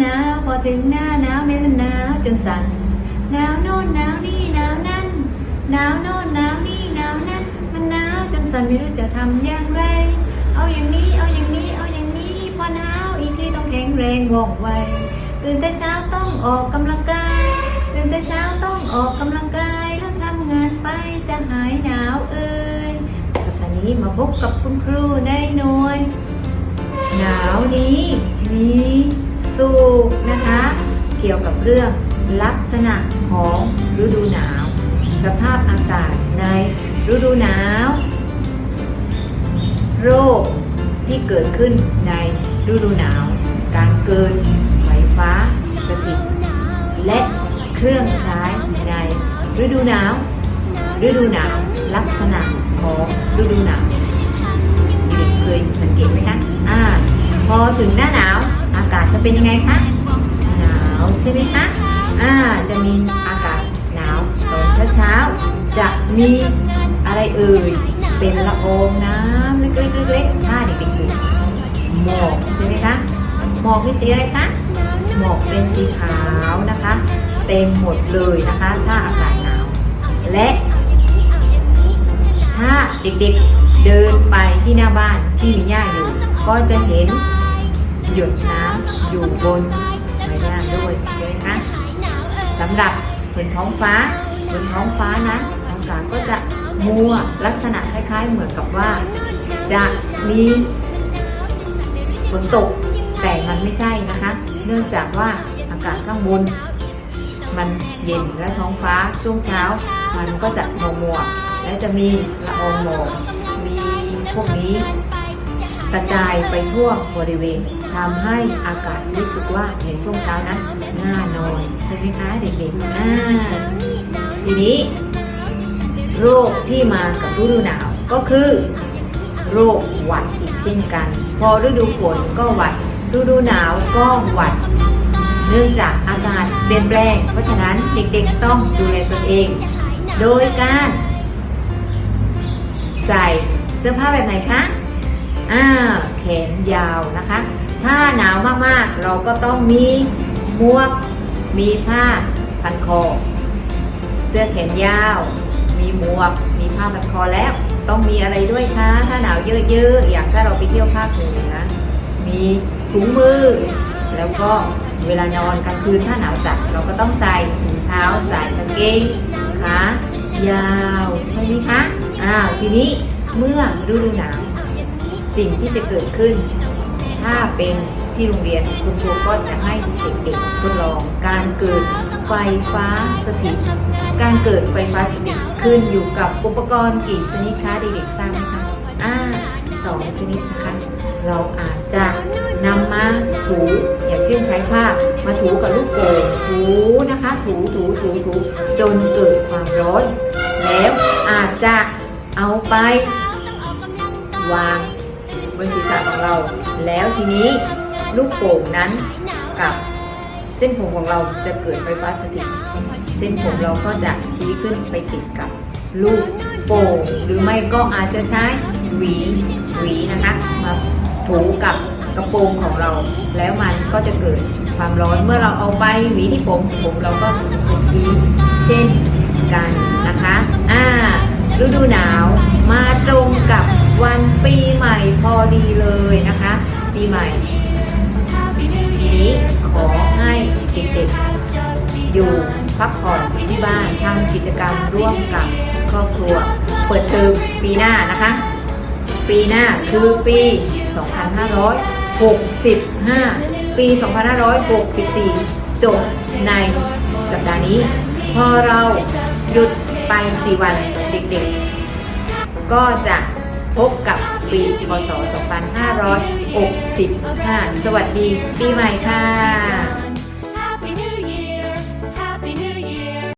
หนาวพอถึงหน้าหนาวไม่พันหนาวจนสั่นหนาวโน่นหนาวนี่หนาวนั่นหนาวโน่นหนาวนี่หนาวนั่นมันหนาวจนสั่นไม่รู้จะทำอย่างไร เอาอย่างนี้เอาอย่างนี้เอาอย่างนี้พอหนาวอีกทีต้องแข็งแรงว่องไวตื่นแต่เช้าต้องออกกำลังกายตื่นแต่เช้าต้องออกกำลังกายแล้วทำงานไปจะหายหนาวเอ่ยสัปดาห์นี้มาพบกับคุณครูได้หน่อย เกี่ยวกับเรื่องลักษณะของฤดูหนาว สภาพอากาศในฤดูหนาว โรคที่เกิดขึ้นในฤดูหนาว การเกิดไฟฟ้าสถิตและเครื่องใช้ในฤดูหนาว ฤดูหนาวลักษณะของฤดูหนาวเด็กเคยสังเกตไหมคะอ่าพอถึงหน้าหนาว อากาศจะเป็นยังไงคะาวใช่ไหมคะอ่าจะมีอากาศหนาวตอนเช้าๆ จะมีอะไรเอ่ย เป็นละอองน้ำเล็กๆเล็กๆถ้าเด็กๆดูหมอกใช่ไหมคะ หมอกเป็นสีอะไรคะ หมอกเป็นสีขาวนะคะ เต็มหมดเลยนะคะ ถ้าอากาศหนาว และถ้าเด็กๆเดินไปที่หน้าบ้านที่มีหญ้าอยู่ ก็จะเห็นหยดน้ำอยู่บน ใบหญ้าด้วยใช่ไหมคะสำหรับบนท้องฟ้าบนท้องฟ้านะอากาศก็จะมัวลักษณะคล้าย ๆ เหมือนกับว่า จะมีฝนตกแต่มันไม่ใช่นะคะ เนื่องจากว่าอากาศข้างบนมันเย็นและท้องฟ้าช่วงเช้า มันก็จะมัวมัวๆและจะมีละอองหมอกมีพวกนี้ กระจายไปทั่วบริเวณทำให้อากาศรู้สึกว่าในช่วงเช้านั้นน่านอนใช่ไหมคะเด็กๆอ่าทีนี้โรคที่มากับฤดูหนาวก็คือโรคหวัดอีกเช่นกัน พอฤดูฝนก็หวัดฤดูหนาวก็หวัด เนื่องจากอากาศเปลี่ยนแปลง เพราะฉะนั้นเด็กๆต้องดูแลตัวเอง โดยการ ใส่เสื้อผ้าแบบไหนคะ อ่าแขนยาวนะคะ ถ้าหนาวมากๆ เราก็ต้องมีหมวก มีผ้าพันคอ เสื้อแขนยาว มีหมวก มีผ้าพันคอแล้ว ต้องมีอะไรด้วยคะ ถ้าหนาวเยอะๆ อย่างถ้าเราไปเที่ยวภาคเหนือมีถุงมือ แล้วก็เวลานอนกลางคืนถ้าหนาวจัดเราก็ต้องใส่ถุงเท้าใส่กางเกงขายาวใช่ไหมคะ อ้าวทีนี้เมื่อฤดูหนาว สิ่งที่จะเกิดขึ้น ถ้าเป็นที่โรงเรียนคุณครูก็จะให้เด็กๆทดลอง การเกิดไฟฟ้าสถิต การเกิดไฟฟ้าสถิตขึ้นอยู่กับอุปกรณ์กี่ชนิดคะเด็กๆทราบไหมคะอ่าสองชนิดนะคะเราอาจจะนำมาถูอย่างเช่นใช้ผ้ามาถูกับลูกโป่งถูนะคะ ถูถูถูถูจนเกิดความร้อน แล้วอาจจะเอาไป วาง บนศีรษะของเรา แล้วทีนี้ลูกโป่งนั้นกับเส้นผมของเราจะเกิดไฟฟ้าสถิต เส้นผมเราก็จะชี้ขึ้นไปติดกับลูกโป่งหรือไม่ก็อาจจะใช้หวีหวีนะคะมาถูกับกระโปรงของเรา แล้วมันก็จะเกิดความร้อนเมื่อเราเอาไปหวีที่ผมผมเราก็จะชี้เช่น พอดีเลยนะคะปีใหม่ปีนี้ขอให้เด็กๆอยู่พักผ่อนที่บ้านทำกิจกรรมร่วมกับครอบครัว เปิดเทอมปีหน้านะคะ ปีหน้าคือปี 2565 ปี 2564 จบในสัปดาห์นี้ พอเราหยุดไป 4 วันเด็กๆ ก็จะ พบกับปีพศ 2565 สวัสดีปีใหม่ค่ะ